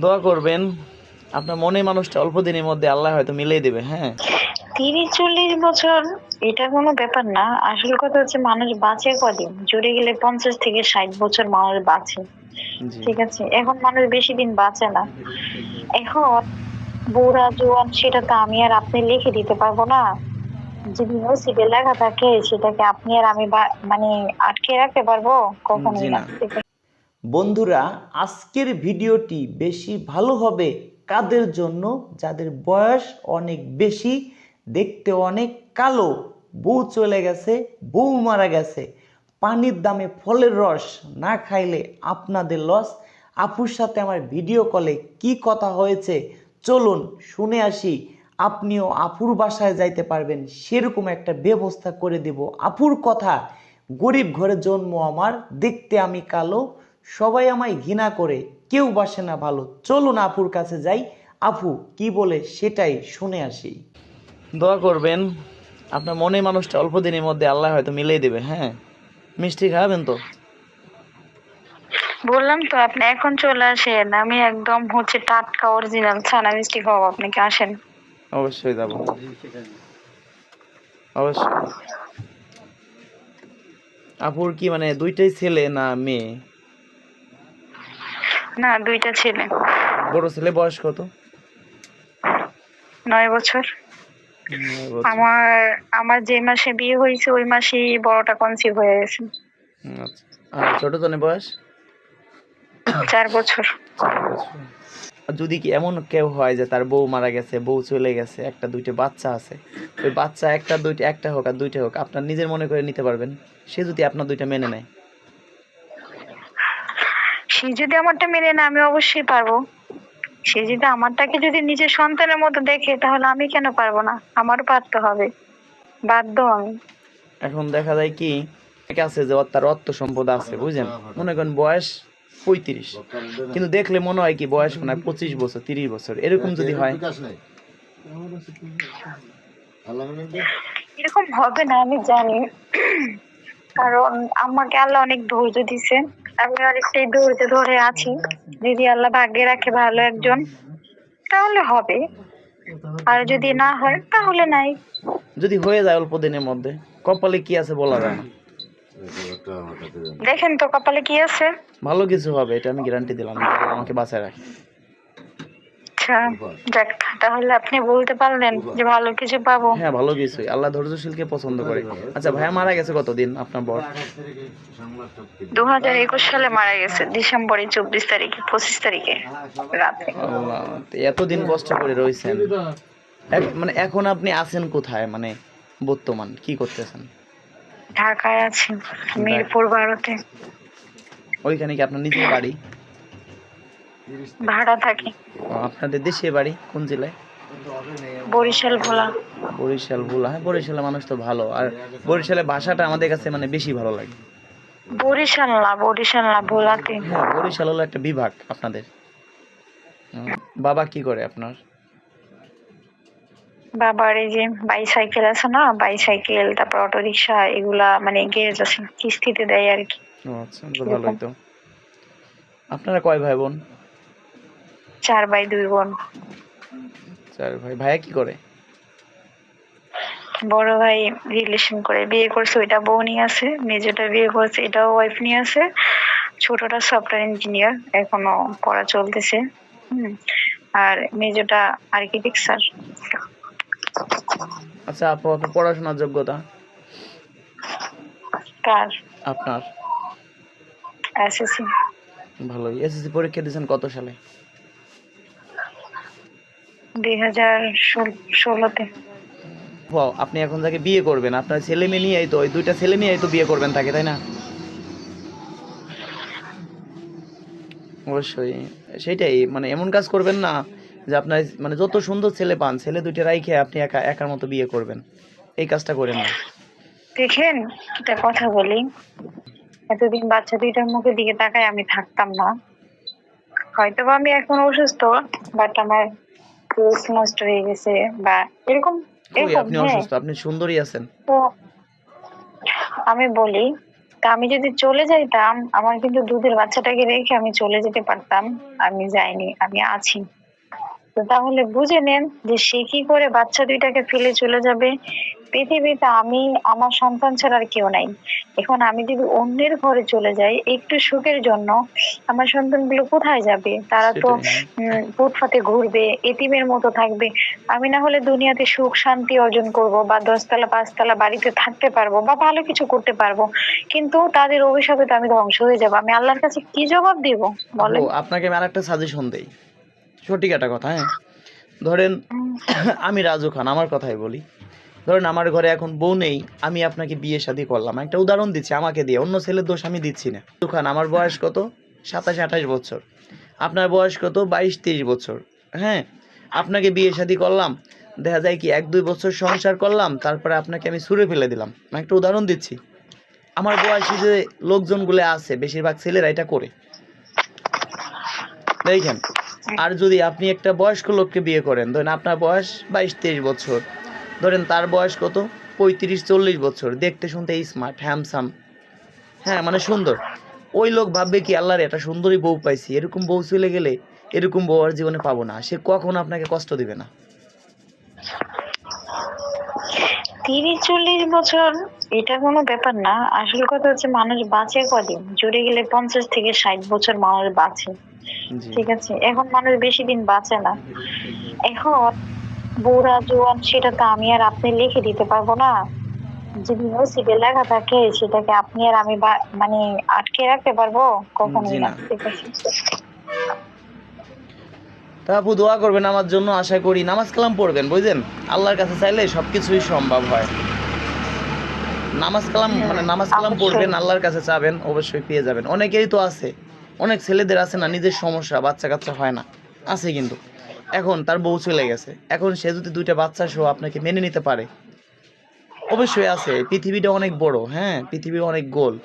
দোয়া করবেন আপনার মনে মানুষটা অল্প দিনের মধ্যে আল্লাহ হয়তো মিলিয়ে দেবে হ্যাঁ? তিরিশ চল্লিশ বছর এটা কোনো ব্যাপার না। আসল কথা হচ্ছে মানুষ বাঁচে কদিন? জুড়ে গেলে পঞ্চাশ থেকে ষাট বছর মানুষ বাঁচে। ঠিক আছে? এখন মানুষ বেশি দিন বাঁচে না। এখন বুড়া জোয়ান সেটা তো আমি আর আপনি লিখে দিতে পারব না। যদি নসিবে লেখা থাকে সেটাকে আপনি আর আমি মানে আটকে রাখতে পারব? কখনোই না। বন্ধুরা, আজকের ভিডিওটি বেশি ভালো হবে কাদের জন্য? যাদের বয়স অনেক বেশি, দেখতে অনেক কালো, বউ চলে গেছে, বউ মারা গেছে। পানির দামে ফলের রস না খাইলে আপনাদের লস। আপুর সাথে আমার ভিডিও কলে কি কথা হয়েছে চলুন শুনে আসি। আপনিও আপুর বাসায় যাইতে পারবেন, সেরকম একটা ব্যবস্থা করে দেব। আপুর কথা, গরিব ঘরে জন্ম আমার, দেখতে আমি কালো। সবাই আমায় ঘৃণা করে কেউ বাসে না ভালো। চলুন আপুর কাছে যাই। আপু কি বলে সেটাই শুনে আসি। দোয়া করবেন আপনার মনে মানুষটা অল্প দিনের মধ্যে আল্লাহ হয়তো মিলিয়ে দেবে হ্যাঁ? মিষ্টি খাবেন তো? বললাম তো আপনি এখন চলে আসেন। আমি একদম হচ্ছে টাটকা অরিজিনাল ছানা মিষ্টি খাওয়াবো আপনাকে আসেন? অবশ্যই যাব। অবশ্যই। আপুর কি মানে দুইটাই ছেলে না মেয়ে? না দুইটা ছেলে। বড় ছেলে বয়স কত? নয় বছর। আমার আমার যে মাসে বিয়ে হয়েছে ওই মাসেই বড়টা কনসিভ হয়ে গেছে। আচ্ছা। আর ছোট জনের বয়স? চার বছর। যদি কি এমন কেউ হয় যে তার বউ মারা গেছে বউ চলে গেছে একটা দুইটা বাচ্চা আছে ওই বাচ্চা একটা দুইটা একটা হোক আর দুইটা হোক আপনার নিজের মনে করে নিতে পারবেন। সে যদি আপনার দুইটা মেনে নেয়। সে যদি আমারটা মেনে না আমি অবশ্যই পারব। সে যদি আমারটাকে যদি নিজের সন্তানের মতো দেখে তাহলে আমি কেন পারব না? আমারও পারতে হবে। বাধ্য আমি। এখন দেখা যায় কি আছে যে তার অর্থ সম্পদ আছে বুঝলেন মনে করেন বয়স পঁয়ত্রিশ। কিন্তু দেখলে মনে হয় কি বয়স মনে হয় পঁচিশ বছর তিরিশ বছর। এরকম যদি হয়। এরকম হবে না আমি জানি। কারণ আমাকে আল্লাহ অনেক ধৈর্য দিছে আমি আর সেই ধৈর্য ধরে আছি। যদি আল্লাহ ভাগ্যে রাখে ভালো একজন তাহলে হবে। আর যদি না হয় তাহলে নাই। যদি হয়ে যায় অল্প দিনের মধ্যে কপালে কি আছে বলা যায় না। দেখেন তো কপালে কি আছে। ভালো কিছু হবে এটা আমি গ্যারান্টি দিলাম। আমাকে বাঁচায় রাখে আচ্ছা যাক তাহলে আপনি বলতে পারলেন যে ভালো কিছু পাবো। হ্যাঁ ভালো কিছুই। আল্লাহ ধৈর্যশীলকে পছন্দ করে। আচ্ছা ভাইয়া মারা গেছে কতদিন আপনার বর? দু হাজার একুশ সালে মারা গেছে ডিসেম্বরের চব্বিশ তারিখে পঁচিশ তারিখে রাতে। এতদিন কষ্ট করে রয়েছেন মানে এখন আপনি আছেন কোথায়? মানে বর্তমান কি করতেছেন? ঢাকায় আছি মিরপুর ভারতে। ওইখানে কি আপনার নিজের বাড়ি? ভাড়া থাকি। আপনাদের দেশে বাড়ি কোন জেলায়? বরিশাল ভোলা। বরিশাল ভোলা। হ্যাঁ বরিশালের মানুষ তো ভালো। আর বরিশালের ভাষাটা আমাদের কাছে মানে বেশি ভালো লাগে। বরিশাল না বরিশাল না ভোলাতে। হ্যাঁ বরিশাল হলো একটা বিভাগ আপনাদের। বাবা কি করে আপনার? বাবার এই যে বাইসাইকেল আছে না বাইসাইকেল তারপর অটো রিক্সা এগুলা মানে গ্যারেজ আছে কিস্তিতে দেয় আর কি। ও আচ্ছা ভালোই তো। আপনারা কয় ভাই বোন? চার ভাই দুই বোন। চার ভাই। ভাইয়া কি করে? বড় ভাই রিলেশন করে বিয়ে করছে। ওইটা বউ নিয়ে আছে মেজোটা বিয়ে করছে এটাও ওয়াইফ নিয়ে আছে। ছোটটা সফটওয়্যার ইঞ্জিনিয়ার এখনও পড়া চলতেছে। আর মেজোটা আর্কিটেকচার আচ্ছা আপু আপনার পড়াশোনার যোগ্যতা? কার? আপনার। এসএসসি ভালোই। এসএসসি পরীক্ষা দিয়েছেন কত সালে? দুই হাজার ষোলোতে। আপনি এখন যাকে বিয়ে করবেন আপনার ছেলে মেয়ে নিয়েই তো ওই দুইটা ছেলে নিয়েই তো বিয়ে করবেন তাকে তাই না? অবশ্যই সেটাই মানে এমন কাজ করবেন না যে আপনার মানে যত সুন্দর ছেলে পান ছেলে দুইটা রাইখে আপনি একা একার মতো বিয়ে করবেন। এই কাজটা করেন না দেখেন একটা কথা বলি। এতদিন বাচ্চা দুইটার মুখের দিকে তাকায় আমি থাকতাম না। হয়তো আমি এখন অসুস্থ বাট আমার কেস নষ্ট হয়ে গেছে বা এরকম এরকম আপনি হ্যাঁ। অসুস্থ? আপনি সুন্দরী আছেন। তো আমি বলি তা আমি যদি চলে যাইতাম আমার কিন্তু দুধের বাচ্চাটাকে রেখে আমি চলে যেতে পারতাম। আমি যাইনি আমি আছি। তো তাহলে বুঝে নেন যে সে কি করে বাচ্চা দুইটাকে ফেলে চলে যাবে। পৃথিবীতে আমি আমার সন্তান ছাড়া আর কেউ নাই। এখন আমি যদি অন্যের ঘরে চলে যাই একটু সুখের জন্য আমার সন্তানগুলো কোথায় যাবে? তারা তো ফুটফাতে ঘুরবে এতিমের মতো থাকবে। আমি না হলে দুনিয়াতে সুখ শান্তি অর্জন করব বা দশতলা পাঁচতলা বাড়িতে থাকতে পারব বা ভালো কিছু করতে পারব। কিন্তু তাদের অভিশাপে তো আমি ধ্বংস হয়ে যাব। আমি আল্লাহর কাছে কি জবাব দিব? আপু, আপনাকে আমি আরেকটা সাজেশন দেই। সঠিক একটা কথা হ্যাঁ? ধরেন আমি রাজু খান আমার কথাই বলি। ধরেন আমার ঘরে এখন বউ নেই, আমি আপনাকে বিয়ে শাদী করলাম। একটা উদাহরণ দিচ্ছি, আমাকে দিয়ে, অন্য ছেলের দোষ আমি দিচ্ছি না। রাজু খান আমার বয়স কত? সাতাশ, আঠাশ বছর। আপনার বয়স কত? বাইশ, তেইশ বছর। হ্যাঁ আপনাকে বিয়ে শাদী করলাম, দেখা যায় কি এক, দুই বছর সংসার করলাম, তারপরে আপনাকে আমি সুরে ফেলে দিলাম। আমি একটা উদাহরণ দিচ্ছি। আমার বয়সী যে লোকজনগুলো আছে, বেশিরভাগ ছেলেরা এটা করে। দেখেন, আর যদি আপনি একটা বয়স্ক লোককে বিয়ে করেন, ধরেন আপনার বয়স বাইশ, তেইশ বছর ধরেন তার বয়স কত? পঁয়ত্রিশ চল্লিশ বছর। দেখতে শুনতে স্মার্ট হ্যামসাম হ্যাঁ মানে সুন্দর। ওই লোক ভাববে কি আল্লাহর একটা সুন্দরী বউ পাইছি। এরকম বউ চলে গেলে এরকম বউ আর জীবনে পাবো না। সে কখনো আপনাকে কষ্ট দিবে না? তিরিশ চল্লিশ বছর এটা কোনো ব্যাপার না। আসল কথা হচ্ছে মানুষ বাঁচে কদিন? জুড়ে গেলে পঞ্চাশ থেকে ষাট বছর মানুষ বাঁচে। ঠিক আছে? এখন মানুষ বেশি দিন বাঁচে না। এখন বুড়া জোয়ান সেটা তো আমি আর আপনি লিখে দিতে পারব না। যদি নসিবে লেখা থাকে সেটাকে আপনি আর আমি মানে আটকে রাখতে পারব? কখনোই না। তা আপু দোয়া করবেন আমার জন্য আশা করি। নামাজ কালাম পড়বেন বুঝলেন? আল্লাহর কাছে চাইলে সব কিছুই সম্ভব হয়। নামাজ কালাম মানে নামাজ কালাম পড়বেন আল্লাহর কাছে চাবেন অবশ্যই পেয়ে যাবেন। অনেকেরই তো আছে। অনেক ছেলেদের আছে না নিজের সমস্যা বাচ্চা কাচ্চা হয় না। আছে কিন্তু। এখন তার বউ চলে গেছে। এখন সে যদি দুইটা বাচ্চা সহ আপনাকে মেনে নিতে পারে, অবশ্যই আছে। পৃথিবীটা অনেক বড় হ্যাঁ? পৃথিবী অনেক গোল।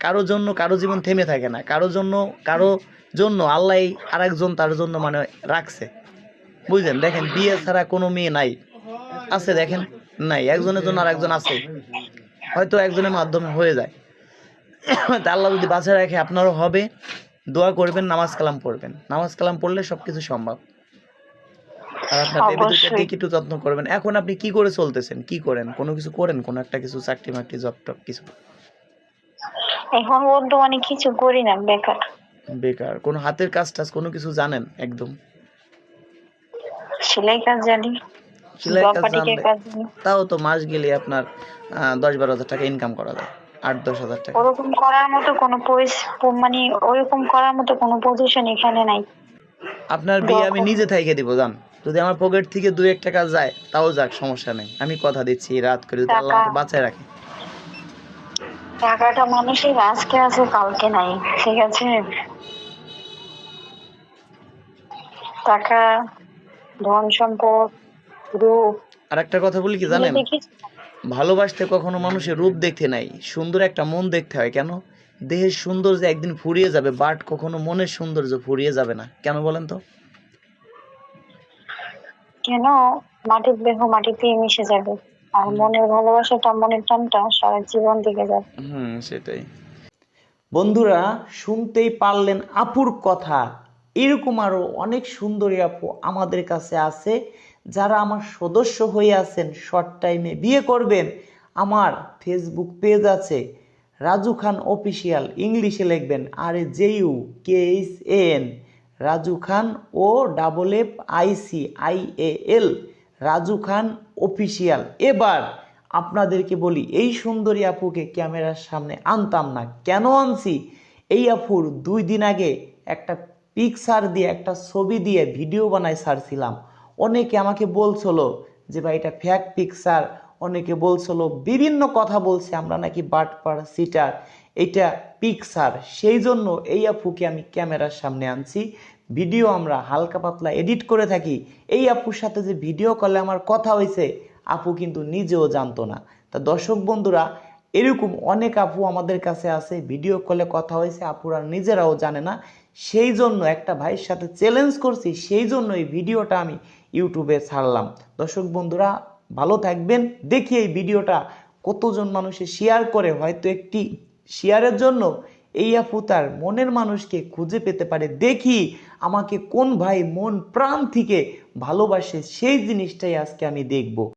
কারও জন্য কারও জীবন থেমে থাকে না। কারও জন্য কারও জন্য আল্লাহ আরেকজন তার জন্য মানে রাখছে। বুঝলেন? দেখেন, বিয়ে ছাড়া কোনো মেয়ে নাই। আছে, দেখেন? নাই। একজনের জন্য আরেকজন আছে। হয়তো একজনের মাধ্যমে হয়ে যায়। আল্লাহ যদি বাঁচিয়ে রাখে, আপনারও হবে। দোয়া করবেন, নামাজ কালাম পড়বেন। নামাজ কালাম পড়লে সব কিছু সম্ভব। আর আপনার বেবি দুটোর দিকে একটু যত্ন করবেন। এখন আপনি কি করে চলতেছেন? কি করেন? কোনো কিছু করেন? কোনো একটা কিছু চাকরি মাকরি জব টব কিছু? এখন বর্তমানে কিছু করি না বেকার। বেকার। কোনো হাতের কাজ টাজ কোনো কিছু জানেন একদম? সেলাই কাজ জানি। সেলাই কাজ তাও তো মাস গেলে আপনার দশ বারো হাজার টাকা ইনকাম করা যায়। আট দশ হাজার টাকা। ওরকম করার মতো কোনো মানে ওরকম করার মতো কোনো পজিশন এখানে নাই। আপনার বিয়ে আমি নিজে থাইকে দিব জান যদি আমার পকেট থেকে দুই এক টাকা যায় তাও যাক সমস্যা নেই। আমি কথা দিচ্ছি রাত করে যদি আল্লাহ আমাকে বাঁচায় রাখে। টাকাটা মানুষের আজকে আছে কালকে নাই ঠিক আছে? টাকা ধন সম্পদ রূপ। আর একটা কথা বলি কি জানেন? ভালোবাসতে কখনো মানুষের রূপ দেখতে নাই সুন্দর একটা মন দেখতে হয় কেন? দেহের সৌন্দর্য একদিন ফুরিয়ে যাবে বাট কখনো মনের সৌন্দর্য ফুরিয়ে যাবে না। কেন বলেন তো? কেন মাটির দেহ মাটিতেই মিশে যাবে। আর মনের ভালোবাসাটা মনের টানটা সারা জীবন দিকে যাবে হুম সেটাই। বন্ধুরা শুনতেই পারলেন আপুর কথা। এরকম আরও অনেক সুন্দরী আপু আমাদের কাছে আছে। যারা আমার সদস্য হয়ে আছেন শর্ট টাইমে বিয়ে করবেন আমার ফেসবুক পেজ আছে। রাজু খান অফিসিয়াল ইংলিশে লিখবেন আর J U K H N Raju Khan O double F I C I A L Raju Khan official এবার আপনাদেরকে বলি, এই সুন্দরী আপুকে ক্যামেরার সামনে আনতাম না। কেন আনছি? এই আপুর দুই দিন আগে একটা পিকচার দিয়ে, একটা ছবি দিয়ে ভিডিও বানায় সারছিলাম অনেকে আমাকে বলছিল যে, ভাই, এটা ফ্যাক পিকচার অনেকে বলছিল, বিভিন্ন কথা বলছে আমরা নাকি বাটপার সিটার এটা পিকচার সেই জন্য এই আপুকে আমি ক্যামেরার সামনে আনছি। ভিডিও আমরা হালকা পাতলা এডিট করে থাকি। এই আপুর সাথে যে ভিডিও কলে আমার কথা হয়েছে আপু কিন্তু নিজেও জানতো না। তা দর্শক বন্ধুরা, এরকম অনেক আপু আমাদের কাছে আছে, ভিডিও কলে কথা হয়েছে আপুরা নিজেরাও জানে না। সেই জন্য একটা ভাইয়ের সাথে চ্যালেঞ্জ করছি, সেই জন্য এই ভিডিওটা আমি ইউটিউবে ছাড়লাম। দর্শক বন্ধুরা, ভালো থাকবেন। দেখি এই ভিডিওটা কতজন মানুষে শেয়ার করে, হয়তো একটি শেয়ারের জন্য এই আপু তার মনের মানুষকে খুঁজে পেতে পারে। দেখি আমাকে কোন ভাই মন প্রাণ থেকে ভালোবাসে, সেই জিনিসটাই আজকে আমি দেখব।